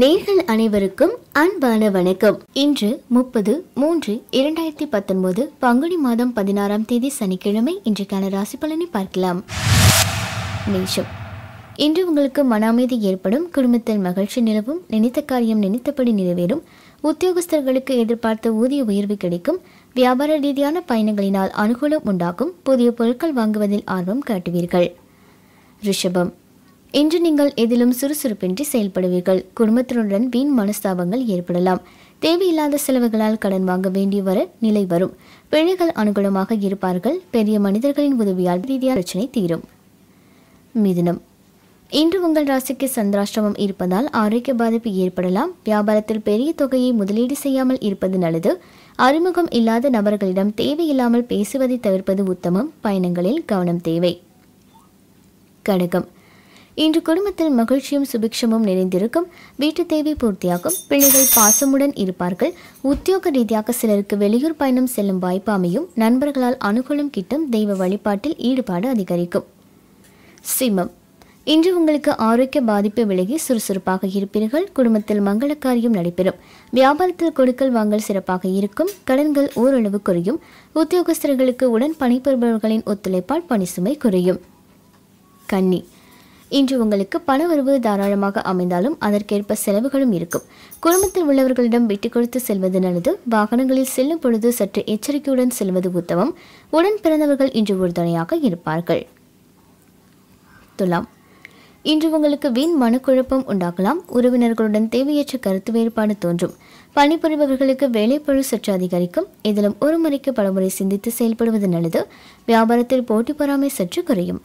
நேர்கள் அனைவருக்கும் அன்பான வணக்கம். இன்று முப்பது மூன்று இரண்டாயிரத்தி பத்தொன்பது பங்குனி மாதம் பதினாறாம் தேதி சனிக்கிழமை இன்றைக்கான ராசி பலனை பார்க்கலாம். மேஷம். இன்று உங்களுக்கு மன அமைதி ஏற்படும் குடும்பத்தில் மகிழ்ச்சி நிலவும் நினைத்த காரியம் நினைத்தபடி நிறைவேறும் உத்தியோகஸ்தர்களுக்கு எதிர்பார்த்த ஊதிய உயர்வு கிடைக்கும் வியாபார ரீதியான பயணங்களினால் அனுகூலம் உண்டாகும் புதிய பொருட்கள் வாங்குவதில் ஆர்வம் காட்டுவீர்கள். ரிஷபம். இன்று நீங்கள் எதிலும் சுறுசுறுப்பின்றி செயல்படுவீர்கள். குடும்பத்தினருடன் வீண் மனஸ்தாபங்கள் ஏற்படலாம். தேவையில்லாத செலவுகளால் கடன் வாங்க வேண்டி வர நிலை வரும். பிழைகள் அனுகூலமாக இருப்பார்கள். பெரிய மனிதர்களின் உதவியால் ரீதியாக பிரச்சனை தீரும். மிதுனம். இன்று உங்கள் ராசிக்கு சந்திராஷ்டிரமம் இருப்பதால் ஆரோக்கிய பாதிப்பு ஏற்படலாம். வியாபாரத்தில் பெரிய தொகையை முதலீடு செய்யாமல் இருப்பது நல்லது. அறிமுகம் இல்லாத நபர்களிடம் தேவையில்லாமல் பேசுவதை தவிர்ப்பது உத்தமம். பயணங்களில் கவனம் தேவை. கடகம். இன்று குடும்பத்தில் மகிழ்ச்சியும் சுபிக்ஷமும் நிறைந்திருக்கும். வீட்டு தேவை பூர்த்தியாகும். பிள்ளைகள் பாசமுடன் இருப்பார்கள். உத்தியோக ரீதியாக சிலருக்கு வெளியூர் பயணம் செல்லும் வாய்ப்பு அமையும். நண்பர்களால் அனுகூலம் கிட்டும் தெய்வ வழிபாட்டில் ஈடுபாடு அதிகரிக்கும். சிம்மம். இன்று உங்களுக்கு ஆரோக்கிய பாதிப்பு விலகி சுறுசுறுப்பாக இருப்பீர்கள். குடும்பத்தில் மங்கள காரியம் நடைபெறும். வியாபாரத்தில் கொடுக்கல் வாங்கல் சிறப்பாக இருக்கும். கடன்கள் ஓரளவு குறையும். உத்தியோகஸ்தர்களுக்கு உடன் பணிபுரிபவர்களின் ஒத்துழைப்பால் பணிசுமை குறையும். கன்னி. இன்று உங்களுக்கு பண வருவது தாராளமாக அமைந்தாலும் அதற்கேற்ப செலவுகளும் இருக்கும். குடும்பத்தில் உள்ளவர்களிடம் விட்டு கொடுத்து செல்வது நல்லது. வாகனங்களில் செல்லும் பொழுது சற்று எச்சரிக்கையுடன் செல்வது உத்தமம். உடன் பிறந்தவர்கள் இன்று உறுதுணையாக இருப்பார்கள். துலாம். இன்று உங்களுக்கு வீண் மனக்குழப்பம் உண்டாகலாம். உறவினர்களுடன் தேவையற்ற கருத்து வேறுபாடு தோன்றும். பணிபுரிபவர்களுக்கு வேலைப்பழு சற்று அதிகரிக்கும். இதிலும் ஒரு முறைக்கு பலமுறை சிந்தித்து செயல்படுவது நல்லது. வியாபாரத்தில் போட்டி பொறாமை சற்று குறையும்.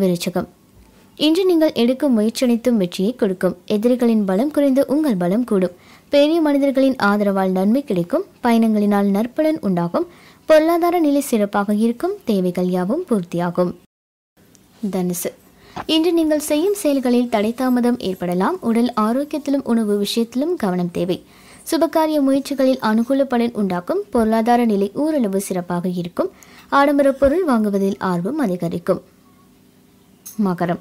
விருச்சகம். இன்று நீங்கள் எடுக்கும் முயற்சி அனைத்தும் வெற்றியை கொடுக்கும். எதிரிகளின் பலம் குறைந்து உங்கள் பலம் கூடும். பெரிய மனிதர்களின் ஆதரவால் நன்மை கிடைக்கும். பயணங்களினால் நற்பலன் உண்டாகும். பொருளாதார நிலை சிறப்பாக இருக்கும். தேவைகள் யாவும் பூர்த்தியாகும். தனுசு. இன்று நீங்கள் செய்யும் செயல்களில் தடை தாமதம் ஏற்படலாம். உடல் ஆரோக்கியத்திலும் உணவு விஷயத்திலும் கவனம் தேவை. சுபகாரிய முயற்சிகளில் அனுகூல பலன் உண்டாக்கும் பொருளாதார நிலை ஓரளவு சிறப்பாக இருக்கும். ஆடம்பர பொருள் வாங்குவதில் ஆர்வம் அதிகரிக்கும். மகரம்.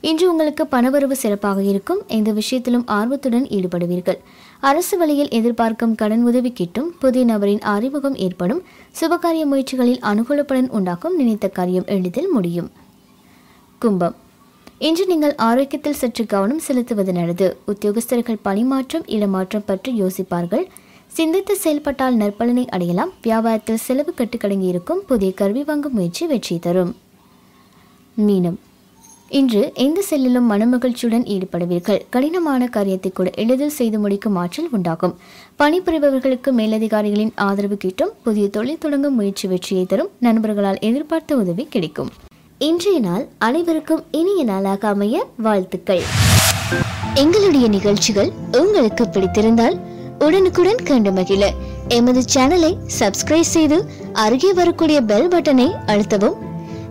இன்று உங்களுக்கு பணவரவு சிறப்பாக இருக்கும். எந்த விஷயத்திலும் ஆர்வத்துடன் ஈடுபடுவீர்கள். அரசு வழியில் எதிர்பார்க்கும் கடன் உதவி கிட்டும் புதிய நபரின் அறிமுகம் ஏற்படும் சுபகாரிய முயற்சிகளில் அனுகூலப்படன் உண்டாக்கும் நினைத்த காரியம் எளிதில் முடியும். கும்பம். இன்று நீங்கள் ஆரோக்கியத்தில் சற்று கவனம் செலுத்துவது நல்லது. உத்தியோகஸ்தர்கள் பணிமாற்றம் இடமாற்றம் பற்றி யோசிப்பார்கள். சிந்தித்து செயல்பட்டால் நற்பலனை அடையலாம். வியாபாரத்தில் செலவு கட்டுக்கடங்கி இருக்கும். புதிய கருவி வாங்கும் முயற்சி வெற்றி தரும். மீனம். இன்று எந்த செல்லிலும் மனமகிழ்ச்சியுடன் ஈடுபடுவீர்கள். கடினமான காரியத்தை கூட எளிதில் செய்து முடிக்கும் ஆற்றல் உண்டாகும். பணிபுரிபவர்களுக்கு மேலதிகாரிகளின் ஆதரவு கிட்டும் புதிய தொழில் தொடங்கும் முயற்சி வெற்றியை தரும் நண்பர்களால் எதிர்பார்த்த உதவி கிடைக்கும். இன்றைய நாள் அனைவருக்கும் இனிய நாளாக அமைய வாழ்த்துக்கள். எங்களுடைய நிகழ்ச்சிகள் உங்களுக்கு பிடித்திருந்தால் உடனுக்குடன் கண்டு மகிழ. எமது சேனலை சப்ஸ்கிரைப் செய்து அருகே வரக்கூடிய பெல் பட்டனை அழுத்தவும்